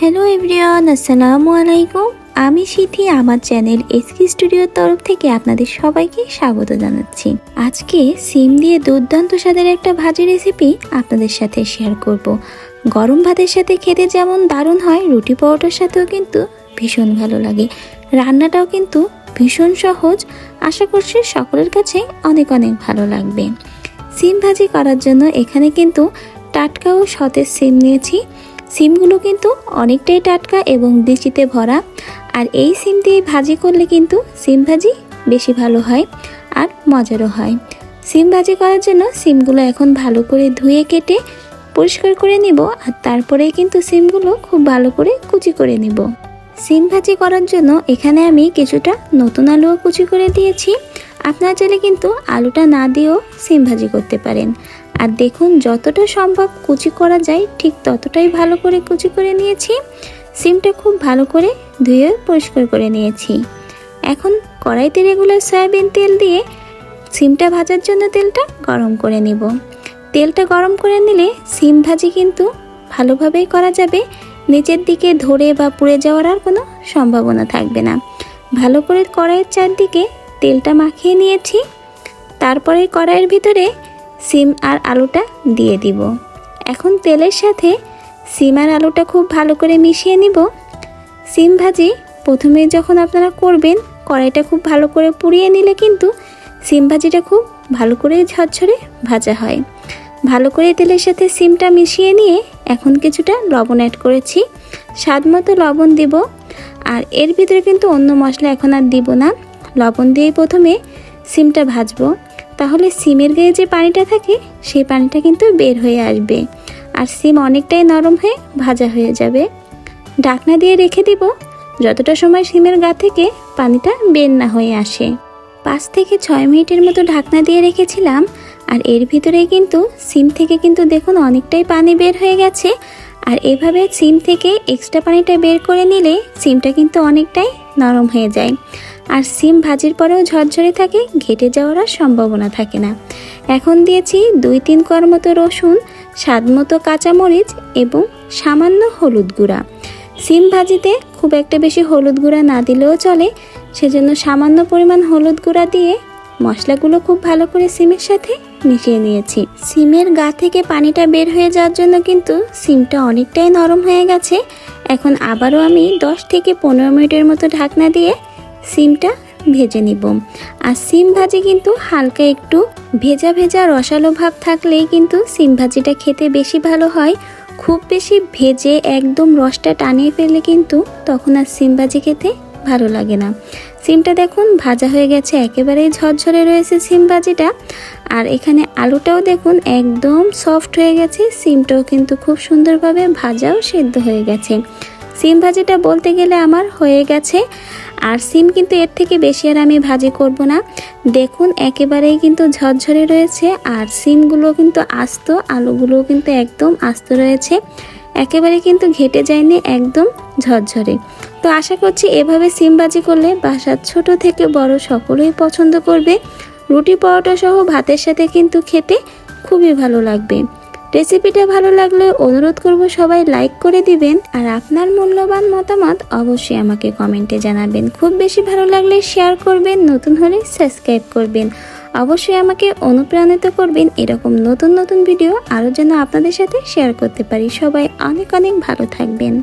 Hello everyone আসসালামু আলাইকুম আমি সিথি, আমার চ্যানেল এসকি স্টুডিওর তরফ থেকে আপনাদের সবাইকে স্বাগত জানাচ্ছি। আজকে সিম দিয়ে দুর্দান্ত স্বাদের একটা ভাজি রেসিপি আপনাদের সাথে শেয়ার করব। গরম ভাতের সাথে খেতে যেমন দারুণ হয়, রুটি পরোটার সাথেও কিন্তু ভীষণ ভালো লাগে। রান্নাটাও কিন্তু ভীষণ সহজ। আশা করছি সকলের কাছে অনেক অনেক ভালো লাগবে। সিম ভাজি করার জন্য এখানে কিন্তু টাটকা ও সতেজ সিম নিয়েছি। সিমগুলো কিন্তু অনেকটাই টাটকা এবং বিচিতে ভরা। আর এই সিম দিয়ে ভাজি করলে কিন্তু সিম ভাজি বেশি ভালো হয় আর মজারও হয়। সিম ভাজি করার জন্য সিমগুলো এখন ভালো করে ধুয়ে কেটে পরিষ্কার করে নিব আর তারপরেই কিন্তু সিমগুলো খুব ভালো করে কুচি করে নিব। সিম ভাজি করার জন্য এখানে আমি কিছুটা নতুন আলুও কুচি করে দিয়েছি। আপনারা চাইলে কিন্তু আলুটা না দিয়েও সিম ভাজি করতে পারেন। আর দেখুন, যতটা সম্ভব কুচি করা যায়, ঠিক ততটাই ভালো করে কুচি করে নিয়েছি। সিমটা খুব ভালো করে ধুয়ে পরিষ্কার করে নিয়েছি। এখন কড়াইতে রেগুলার সয়াবিন তেল দিয়ে সিমটা ভাজার জন্য তেলটা গরম করে নিব। তেলটা গরম করে নিলে সিম ভাজি কিন্তু ভালোভাবেই করা যাবে। নিচের দিকে ধরে বা পুড়ে যাওয়ার আর কোনো সম্ভাবনা থাকবে না। ভালো করে কড়াইয়ের চারদিকে তেলটা মাখিয়ে নিয়েছি। তারপরে কড়াইয়ের ভিতরে সিম আর আলুটা দিয়ে দিব। এখন তেলের সাথে সিম আর আলুটা খুব ভালো করে মিশিয়ে নিব। সিম ভাজি প্রথমে যখন আপনারা করবেন, কড়াইটা খুব ভালো করে পুড়িয়ে নিলে কিন্তু সিম ভাজিটা খুব ভালো করে ঝরঝরে ভাজা হয়। ভালো করে তেলের সাথে সিমটা মিশিয়ে নিয়ে এখন কিছুটা লবণ অ্যাড করেছি। স্বাদ মতো লবণ দিব। আর এর ভিতরে কিন্তু অন্য মশলা এখন আর দিব না। লবণ দিয়ে প্রথমে সিমটা ভাজবো। তাহলে সিমের গায়ে যে পানিটা থাকে, সেই পানিটা কিন্তু বের হয়ে আসবে। আর সিম অনেকটাই নরম হয়ে ভাজা হয়ে যাবে। ঢাকনা দিয়ে রেখে দিব, যতটা সময় সিমের গা থেকে পানিটা বের না হয়ে আসে। পাঁচ থেকে ছয় মিনিটের মতো ঢাকনা দিয়ে রেখেছিলাম, আর এর ভিতরেই কিন্তু সিম থেকে কিন্তু দেখুন অনেকটাই পানি বের হয়ে গেছে। আর এভাবে সিম থেকে এক্সট্রা পানিটা বের করে নিলে, সিমটা কিন্তু অনেকটাই নরম হয়ে যায়। আর সিম ভাজির পরেও ঝরঝরে থাকে, ঘেটে যাওয়ার আর সম্ভাবনা থাকে না। এখন দিয়েছি দুই তিন কর মতো রসুন, স্বাদ মতো কাঁচামরিচ এবং সামান্য হলুদ গুঁড়া। সিম ভাজিতে খুব একটা বেশি হলুদ গুঁড়া না দিলেও চলে, সেজন্য সামান্য পরিমাণ হলুদ গুঁড়া দিয়ে মশলাগুলো খুব ভালো করে সিমের সাথে মিশিয়ে নিয়েছি। সিমের গা থেকে পানিটা বের হয়ে যাওয়ার জন্য কিন্তু সিমটা অনেকটাই নরম হয়ে গেছে। এখন আবারও আমি দশ থেকে পনেরো মিনিটের মতো ঢাকনা দিয়ে সিমটা ভেজে নিব। আর সিম ভাজি কিন্তু হালকা একটু ভেজা ভেজা রসালো ভাব থাকলেই কিন্তু সিম ভাজিটা খেতে বেশি ভালো হয়। খুব বেশি ভেজে একদম রসটা টানিয়ে ফেললে কিন্তু তখন আর সিম ভাজি খেতে ভালো লাগে না। সিমটা দেখুন ভাজা হয়ে গেছে, একেবারেই ঝরঝরে রয়েছে সিম ভাজিটা। আর এখানে আলুটাও দেখুন একদম সফট হয়ে গেছে, সিমটাও কিন্তু খুব সুন্দরভাবে ভাজাও সেদ্ধ হয়ে গেছে। সিম ভাজিটা বলতে গেলে আমার হয়ে গেছে। আর সিম কিন্তু এর থেকে বেশি আর আমি ভাজি করব না। দেখুন, একেবারেই কিন্তু ঝরঝরে রয়েছে আর সিমগুলো কিন্তু আস্ত, আলুগুলোও কিন্তু একদম আস্ত রয়েছে। একেবারে কিন্তু ঘেটে যায়নি, একদম ঝরঝরে। তো আশা করছি এভাবে সিম ভাজি করলে বাসার ছোট থেকে বড় সকলেই পছন্দ করবে। রুটি পরোটা সহ ভাতের সাথে কিন্তু খেতে খুবই ভালো লাগবে। রেসিপিটা ভালো লাগলে অনুরোধ করব সবাই লাইক করে দিবেন। আর আপনার মূল্যবান মতামত অবশ্যই আমাকে কমেন্টে জানাবেন। খুব বেশি ভালো লাগলে শেয়ার করবেন, নতুন হলে সাবস্ক্রাইব করবেন। অবশ্যই আমাকে অনুপ্রাণিত করবেন এরকম নতুন নতুন ভিডিও আরও যেন আপনাদের সাথে শেয়ার করতে পারি। সবাই অনেক অনেক ভালো থাকবেন।